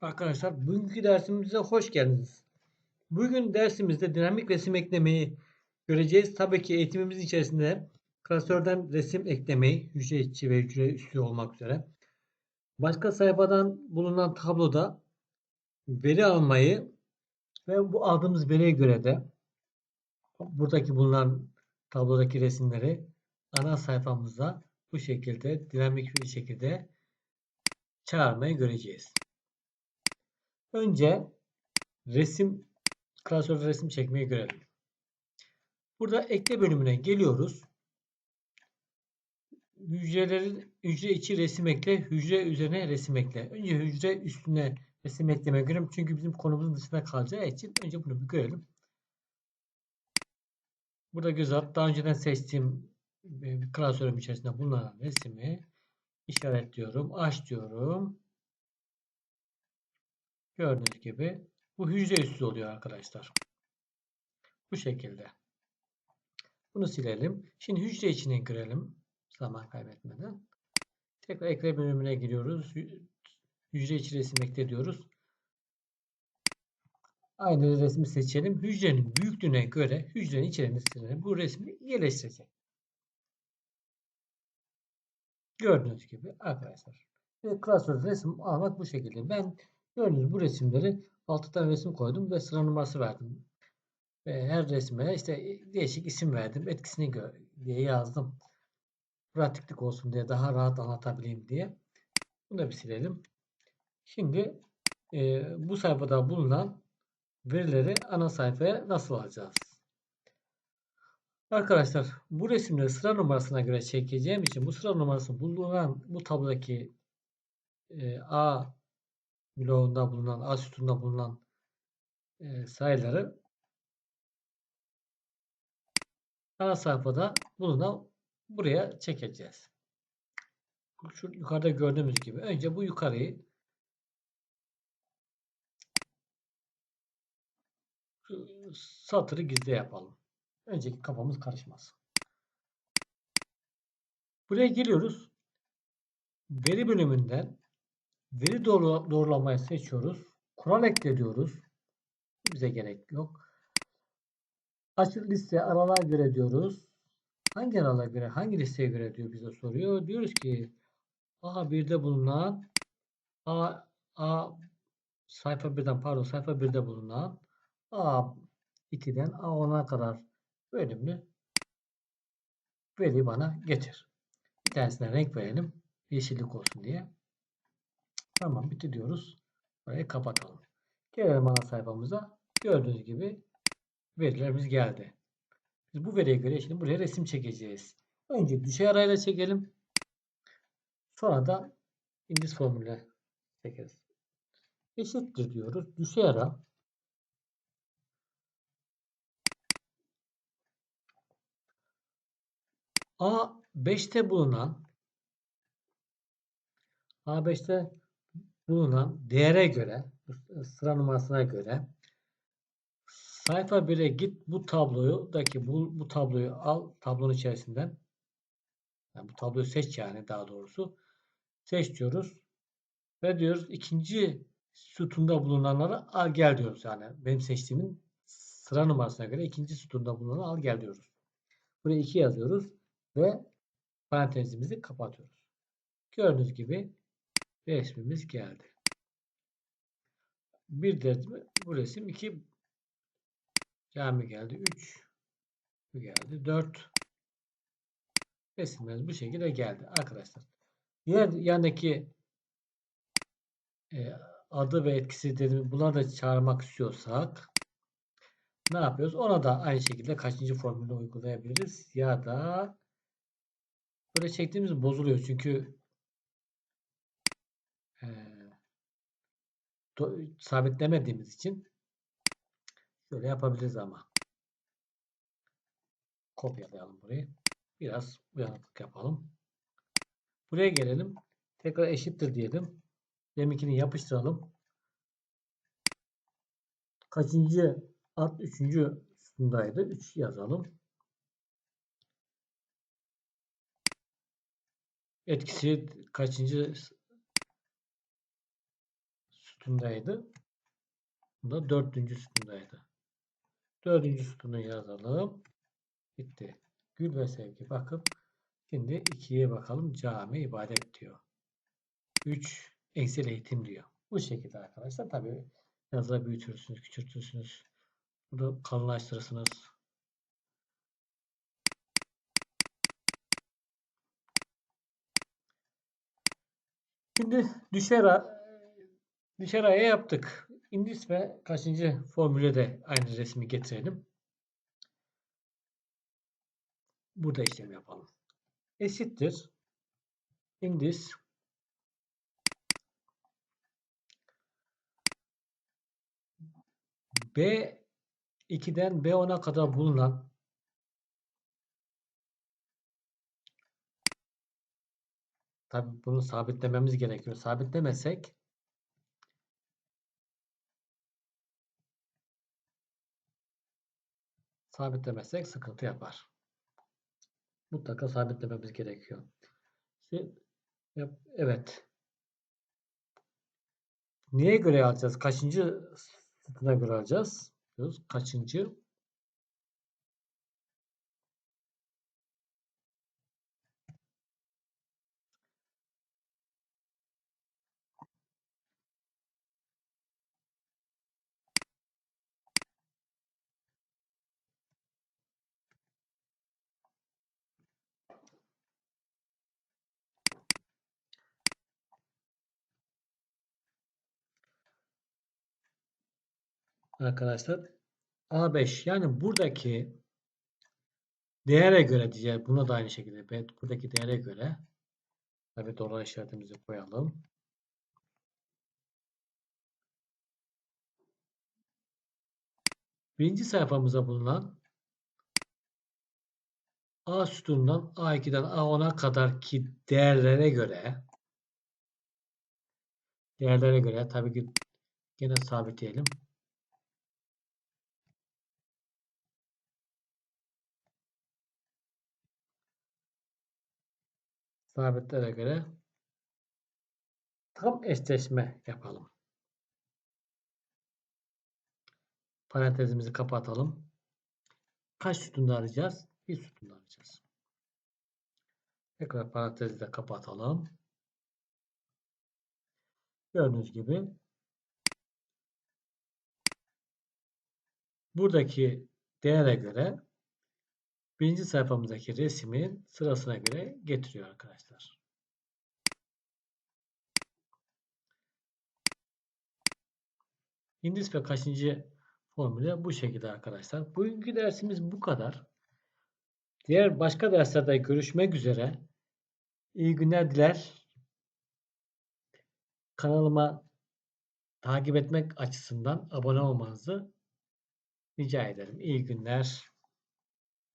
Arkadaşlar bugünkü dersimize hoş geldiniz. Bugün dersimizde dinamik resim eklemeyi göreceğiz. Tabii ki eğitimimiz içerisinde klasörden resim eklemeyi, hücre içi ve hücre üstü olmak üzere. Başka sayfadan bulunan tabloda veri almayı ve bu aldığımız veriye göre de buradaki bulunan tablodaki resimleri ana sayfamıza bu şekilde dinamik bir şekilde çağırmayı göreceğiz. Önce resim klasörde resim çekmeyi görelim. Burada ekle bölümüne geliyoruz. Hücrelerin hücre içi resim ekle, hücre üzerine resim ekle. Önce hücre üstüne resim eklemeye görelim. Çünkü bizim konumuzun dışında kalacağı için önce bunu bir görelim. Burada göz at. Daha önceden seçtiğim e, klasörüm içerisinde bulunan resmi işaretliyorum. Aç diyorum. Gördüğünüz gibi bu hücre üstü oluyor arkadaşlar. Bu şekilde. Bunu silelim. Şimdi hücre içine girelim. Zaman kaybetmeden. Tekrar ekle bölümüne giriyoruz. Hücre içi resim ekle diyoruz. Aynı resmi seçelim. Hücrenin büyüklüğüne göre hücrenin içerisine bu resmi yerleştirecek. Gördüğünüz gibi arkadaşlar. Klasör resim almak bu şekilde. Ben Gördüğünüz bu resimleri 6 tane resim koydum ve sıra numarası verdim. Ve her resme işte değişik isim verdim. Etkisini diye yazdım. Pratiklik olsun diye daha rahat anlatabileyim diye. Bunu da bir silelim. Şimdi e, bu sayfada bulunan verileri ana sayfaya nasıl alacağız? Arkadaşlar bu resimleri sıra numarasına göre çekeceğim için bu sıra numarası bulunan bu tablodaki e, A bloğunda bulunan, A sütununda bulunan e, sayıları ana sayfada bulunan buraya çekeceğiz. Şu yukarıda gördüğümüz gibi önce bu yukarıyı satırı gizli yapalım. Önceki kafamız karışmasın. Buraya geliyoruz. Veri bölümünden Veri doğru, doğrulamayı seçiyoruz. Kural ekle diyoruz. Bize gerek yok. Açık liste aralığa göre diyoruz. Hangi aralığa göre, hangi listeye göre diyor bize soruyor. Diyoruz ki A1'de bulunan A, A sayfa 1'den pardon sayfa 1'de bulunan A2'den A10'a kadar bölümlü veri bana getir. Bir tanesine renk verelim. Yeşillik olsun diye. Tamam bitti diyoruz. Burayı kapatalım. Gelelim ana sayfamıza. Gördüğünüz gibi verilerimiz geldi. Biz bu veriye göre şimdi buraya resim çekeceğiz. Önce düşey arayla çekelim. Sonra da indiz formülüne çekeriz. Eşittir diyoruz. Düşey ara A5'te bulunan A5'te bulunan değere göre sıra numarasına göre sayfa 1'e git bu tablodaki bu, bu tabloyu al tablonun içerisinden yani bu tabloyu seç yani daha doğrusu seç diyoruz ve diyoruz ikinci sütunda bulunanları al gel diyoruz yani benim seçtiğimin sıra numarasına göre ikinci sütunda bulunanları al gel diyoruz. Buraya 2 yazıyoruz ve parantezimizi kapatıyoruz. Gördüğünüz gibi resmimiz geldi. Bir de bu resim iki cami geldi. Üç bu geldi. Dört resimlerimiz bu şekilde geldi arkadaşlar. Diğer yandaki e, adı ve etkisi dedim buna da çağırmak istiyorsak ne yapıyoruz? Ona da aynı şekilde kaçıncı formülü uygulayabiliriz ya da böyle çektiğimiz bozuluyor çünkü sabitlemediğimiz için şöyle yapabiliriz ama. Kopyalayalım burayı. Biraz uyanıklık yapalım. Buraya gelelim. Tekrar eşittir diyelim. Deminkini yapıştıralım. Kaçıncı alt üçüncü sütundaydı? 3 yazalım. Etkisi kaçıncı sütundaydı. Bu da dördüncü sütundaydı. Dördüncü sütunu yazalım. Bitti. Gül ve sevgi. Bakın. Şimdi ikiye bakalım. Cami ibadet diyor. 3 Excel eğitim diyor. Bu şekilde arkadaşlar. Tabi yazıları büyütürsünüz, küçültürsünüz. Bunu kalınlaştırırsınız. Şimdi düşer aya yaptık. İndis ve kaçıncı formüle de aynı resmi getirelim. Burada işlem yapalım. Eşittir. İndis B2'den B10'a kadar bulunan Tabi bunu sabitlememiz gerekiyor. Sabitlemesek sabitlemezsek sıkıntı yapar. Mutlaka sabitlememiz gerekiyor. Evet. Neye göre alacağız? Kaçıncı sütuna göre alacağız? Kaçıncı? Arkadaşlar A5 yani buradaki değere göre diye buna da aynı şekilde buradaki değere göre tabi dolar işaretimizi koyalım. Birinci sayfamıza bulunan A sütunundan A2'den A10'a kadar ki değerlere göre değerlere göre tabii ki yine sabitleyelim. Sabitlere göre tam eşleşme yapalım. Parantezimizi kapatalım. Kaç sütunda arayacağız? Bir sütunda arayacağız. Tekrar parantezi de kapatalım. Gördüğünüz gibi buradaki değere göre birinci sayfamızdaki resmin sırasına göre getiriyor arkadaşlar. İndis ve kaçıncı formülü bu şekilde arkadaşlar. Bugünkü dersimiz bu kadar. Diğer başka derslerde görüşmek üzere. İyi günler diler. Kanalıma takip etmek açısından abone olmanızı rica ederim. İyi günler.